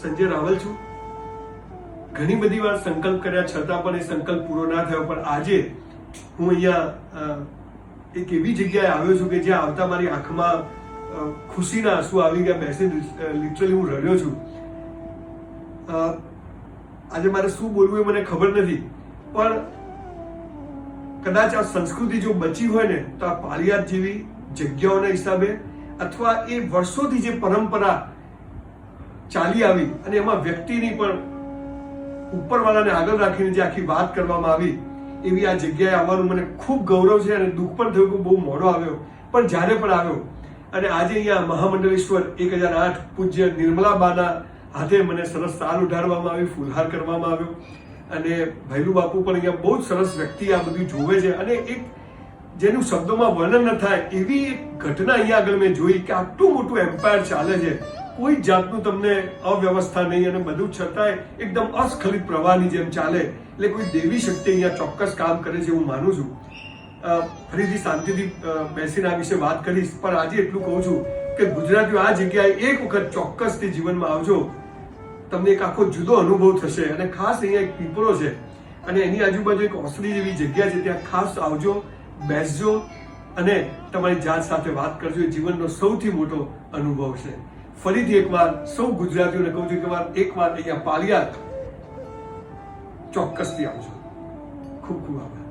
સંજય રાવલ છું. ઘણી બધી વાર સંકલ્પ કર્યા છતાં પણ એ સંકલ્પ પૂરો ના થયો, પણ આજે હું અહીંયા એક એવી જગ્યાએ આવ્યો છું કે જ્યાં આવતા મારી આંખમાં ખુશીના આંસુ આવી ગયા બેસી લિટરલી હું રડ્યો છું. આજે મારે શું બોલવું એ મને ખબર નથી, પણ કદાચ આ સંસ્કૃતિ જો બચી હોય ને, તો આ પાળિયાદ જેવી જગ્યાઓના હિસાબે અથવા એ વર્ષોથી જે પરંપરા ચાલી આવી અને એમાં વ્યક્તિની પણ ઉપરવાળાને આગળ રાખીને જે આખી વાત કરવામાં આવી, એવી આ જગ્યાએ આવવાનું મને ખૂબ ગૌરવ છે અને દુઃખ પણ થયું કે બહુ મોડો આવ્યો, પણ જ્યારે પણ આવ્યો, અને આજે અહીંયા મહામંડળેશ્વર એક હજાર આઠ પૂજ્ય નિર્મલાબાના હાથે મને સરસ તાલ ઉઢાડવામાં આવી, ફૂલહાર કરવામાં આવ્યો. અને ભૈરુ બાપુ પણ અહીંયા બહુ જ સરસ વ્યક્તિ આ બધું જોવે છે અને એક જેનું શબ્દોમાં વર્ણન ન થાય એવી એક ઘટના અહીંયા આગળ મેં જોઈ કે આટલું મોટું એમ્પાયર ચાલે છે. કોઈ જાતનું તમને અવ્યવસ્થા નહીં અને બધું છતાંય એકદમ અસ્ખલિત પ્રવાહની જેમ ચાલે, એટલે કોઈ દેવી શક્તિ અહીંયા ચોક્કસ કામ કરે છે હું માનું છું. ફરીથી શાંતિથી બેસીને આ વિશે વાત કરીશ, પણ આજે એટલું કહું છું કે ગુજરાતીઓ આ જગ્યાએ એક વખત ચોક્કસથી જીવનમાં આવજો. તમને એક આખો જુદો અનુભવ થશે અને ખાસ અહીંયા એક પીપળો છે અને એની આજુબાજુ એક ઓસરી જેવી જગ્યા છે, ત્યાં ખાસ આવજો, બેસજો અને તમારી જાત સાથે વાત કરજો. એ જીવનનો સૌથી મોટો અનુભવ છે. ફરીથી એકવાર સૌ ગુજરાતીઓને કહું છું કે વાર એકવાર અહીંયા પાલિયા ચોક્કસથી આવજો. ખૂબ ખૂબ આભાર.